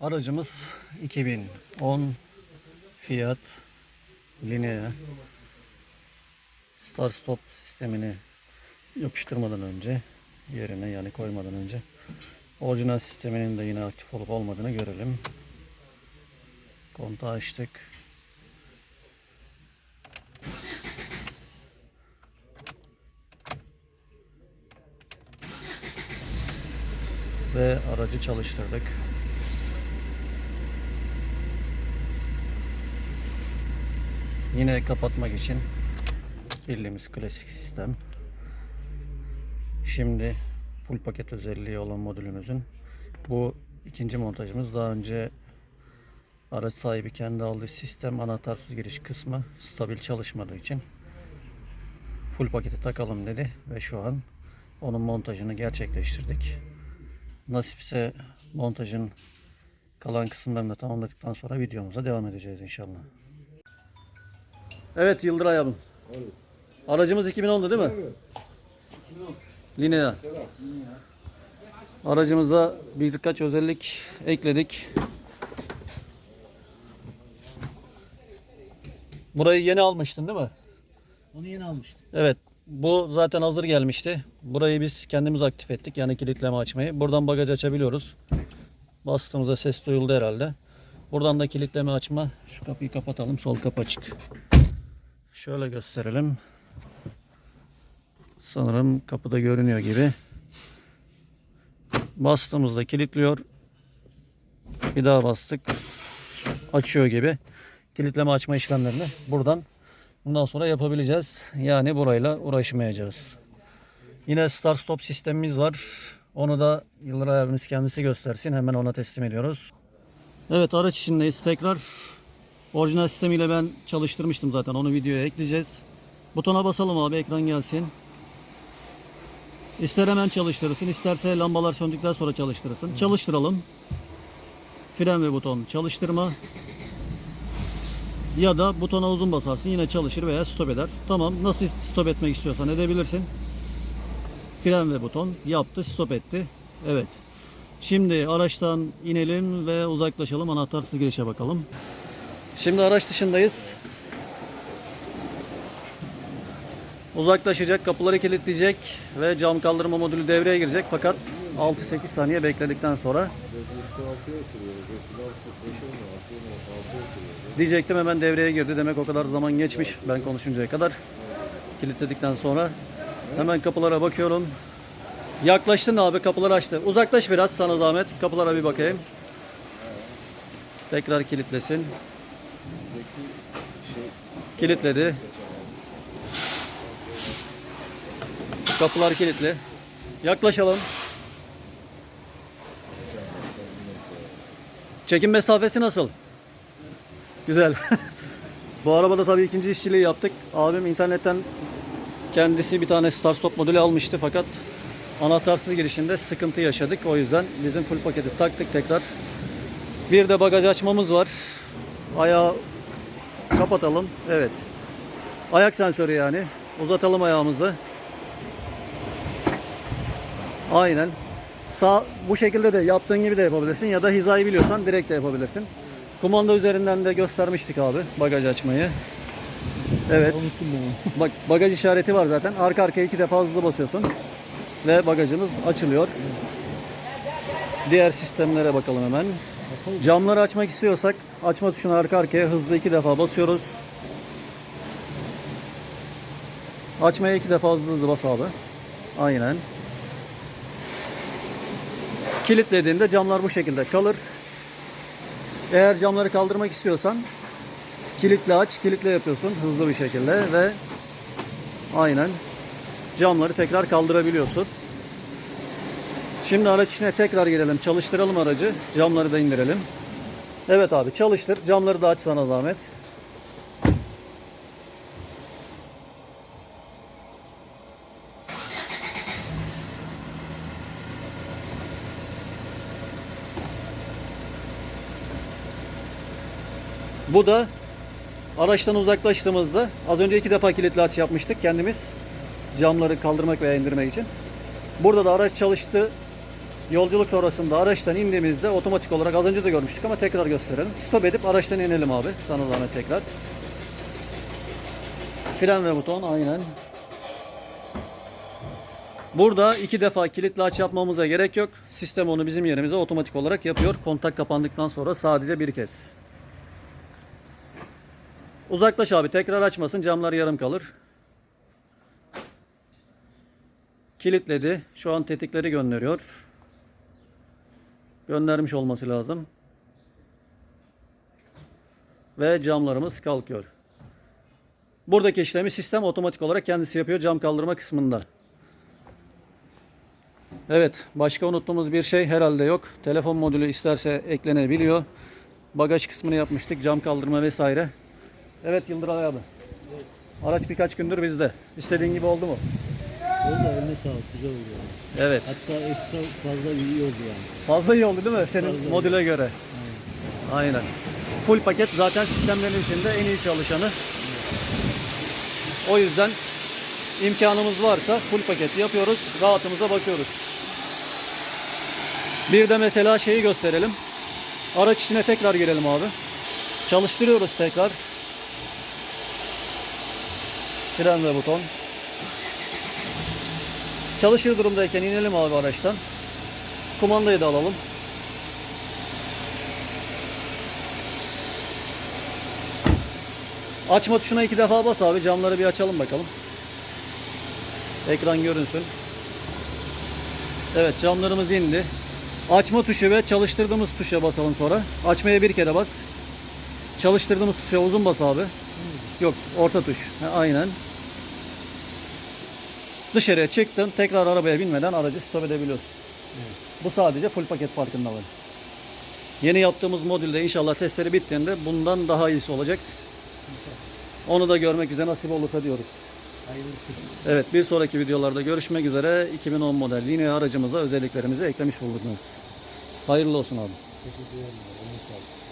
Aracımız 2010 Fiat Linea Start Stop sistemini yapıştırmadan önce yerine yani koymadan önce orijinal sisteminin de yine aktif olup olmadığını görelim. Kontağı açtık. Ve aracı çalıştırdık. Yine kapatmak için bildiğimiz klasik sistem. Şimdi full paket özelliği olan modülümüzün bu ikinci montajımız daha önce araç sahibi kendi aldığı sistem anahtarsız giriş kısmı stabil çalışmadığı için full paketi takalım dedi ve şu an onun montajını gerçekleştirdik. Nasipse montajın kalan kısımlarını tamamladıktan sonra videomuza devam edeceğiz inşallah. Evet Yıldıray abim. Aracımız 2010'du değil mi? Linea. Aracımıza birkaç özellik ekledik. Burayı yeni almıştın değil mi? Onu yeni almıştım. Evet. Bu zaten hazır gelmişti. Burayı biz kendimiz aktif ettik. Yani kilitleme açmayı. Buradan bagaj açabiliyoruz. Bastığımızda ses duyuldu herhalde. Buradan da kilitleme açma. Şu kapıyı kapatalım. Sol kapı açık. Şöyle gösterelim. Sanırım kapıda görünüyor gibi. Bastığımızda kilitliyor. Bir daha bastık. Açıyor gibi. Kilitleme açma işlemlerini buradan bundan sonra yapabileceğiz. Yani burayla uğraşmayacağız. Yine start stop sistemimiz var. Onu da Yıldıray abimiz kendisi göstersin. Hemen ona teslim ediyoruz. Evet araç içindeyiz tekrar. Orijinal sistemiyle ben çalıştırmıştım zaten. Onu videoya ekleyeceğiz. Butona basalım abi ekran gelsin. İster hemen çalıştırırsın, isterse lambalar söndükten sonra çalıştırırsın. Çalıştıralım. Fren ve buton çalıştırma. Ya da butona uzun basarsın yine çalışır veya stop eder. Tamam nasıl stop etmek istiyorsan edebilirsin. Fren ve buton yaptı stop etti. Evet. Şimdi araçtan inelim ve uzaklaşalım anahtarsız girişe bakalım. Şimdi araç dışındayız. Uzaklaşacak, kapıları kilitleyecek ve cam kaldırma modülü devreye girecek. Fakat 6-8 saniye bekledikten sonra diyecektim hemen devreye girdi. Demek o kadar zaman geçmiş ben konuşuncaya kadar. Kilitledikten sonra hemen kapılara bakıyorum. Yaklaştın abi kapıları açtı. Uzaklaş biraz sana zahmet. Kapılara bir bakayım. Tekrar kilitlesin. Kilitledi. Kapılar kilitli. Yaklaşalım. Çekim mesafesi nasıl? Güzel. Bu arabada tabii ikinci işçiliği yaptık. Abim internetten kendisi bir tane start stop modülü almıştı fakat anahtarsız girişinde sıkıntı yaşadık. O yüzden bizim full paketi taktık tekrar. Bir de bagaj açmamız var. Ayağı kapatalım. Evet. Ayak sensörü yani. Uzatalım ayağımızı. Aynen. Sağ bu şekilde de yaptığın gibi de yapabilirsin ya da hizayı biliyorsan direkt de yapabilirsin. Kumanda üzerinden de göstermiştik abi bagaj açmayı. Evet. Bak bagaj işareti var zaten. Arka arkaya iki defa hızlı basıyorsun ve bagajımız açılıyor. Diğer sistemlere bakalım hemen. Camları açmak istiyorsak açma tuşuna arka arkaya hızlı iki defa basıyoruz. Açmaya iki defa hızlı hızlı bas abi. Aynen. Kilitlediğinde camlar bu şekilde kalır. Eğer camları kaldırmak istiyorsan kilitle aç, kilitle yapıyorsun hızlı bir şekilde ve aynen camları tekrar kaldırabiliyorsun. Şimdi araç içine tekrar girelim, çalıştıralım aracı, camları da indirelim. Evet abi çalıştır, camları da aç sana zahmet. Bu da araçtan uzaklaştığımızda az önce iki defa kilitli aç yapmıştık kendimiz camları kaldırmak veya indirmek için. Burada da araç çalıştı Yolculuk sonrasında araçtan indiğimizde otomatik olarak az önce de görmüştük ama tekrar gösterelim. Stop edip araçtan inelim abi. Sana zahmet tekrar. Fren ve buton aynen. Burada iki defa kilitli aç yapmamıza gerek yok. Sistem onu bizim yerimize otomatik olarak yapıyor. Kontak kapandıktan sonra sadece bir kez. Uzaklaş abi tekrar açmasın camlar yarım kalır. Kilitledi. Şu an tetikleri gönderiyor. Göndermiş olması lazım. Ve camlarımız kalkıyor. Buradaki işlemi sistem otomatik olarak kendisi yapıyor cam kaldırma kısmında. Evet, başka unuttuğumuz bir şey herhalde yok. Telefon modülü isterse eklenebiliyor. Bagaj kısmını yapmıştık, cam kaldırma vesaire. Evet Yıldıray abi. Araç birkaç gündür bizde. İstediğin gibi oldu mu? Oldu eline sağlık güzel oldu yani. Evet. Hatta ekstra fazla iyi oldu yani. Fazla iyi oldu değil mi senin Fazla iyi. modüle göre? Aynen. Full paket zaten sistemlerin içinde en iyi çalışanı. O yüzden imkanımız varsa full paket yapıyoruz. Rahatımıza bakıyoruz. Bir de mesela şeyi gösterelim. Araç içine tekrar girelim abi. Çalıştırıyoruz tekrar. Fren ve buton. Çalışır durumdayken inelim abi araçtan. Kumandayı da alalım. Açma tuşuna iki defa bas abi. Camları bir açalım bakalım. Ekran görünsün. Evet camlarımız indi. Açma tuşu ve çalıştırdığımız tuşa basalım sonra. Açmaya bir kere bas. Çalıştırdığımız tuşa uzun bas abi. Yok orta tuş. Ha, aynen. Dışarıya çıktın. Tekrar arabaya binmeden aracı stop edebiliyorsun. Bu sadece full paket farkında var. Yeni yaptığımız modülde inşallah testleri bittiğinde bundan daha iyisi olacak. Onu da görmek üzere nasip olursa diyoruz. Hayırlısı. Evet bir sonraki videolarda görüşmek üzere. 2010 model yine aracımıza özelliklerimizi eklemiş bulduk. Hayırlı olsun abi. Teşekkür ederim.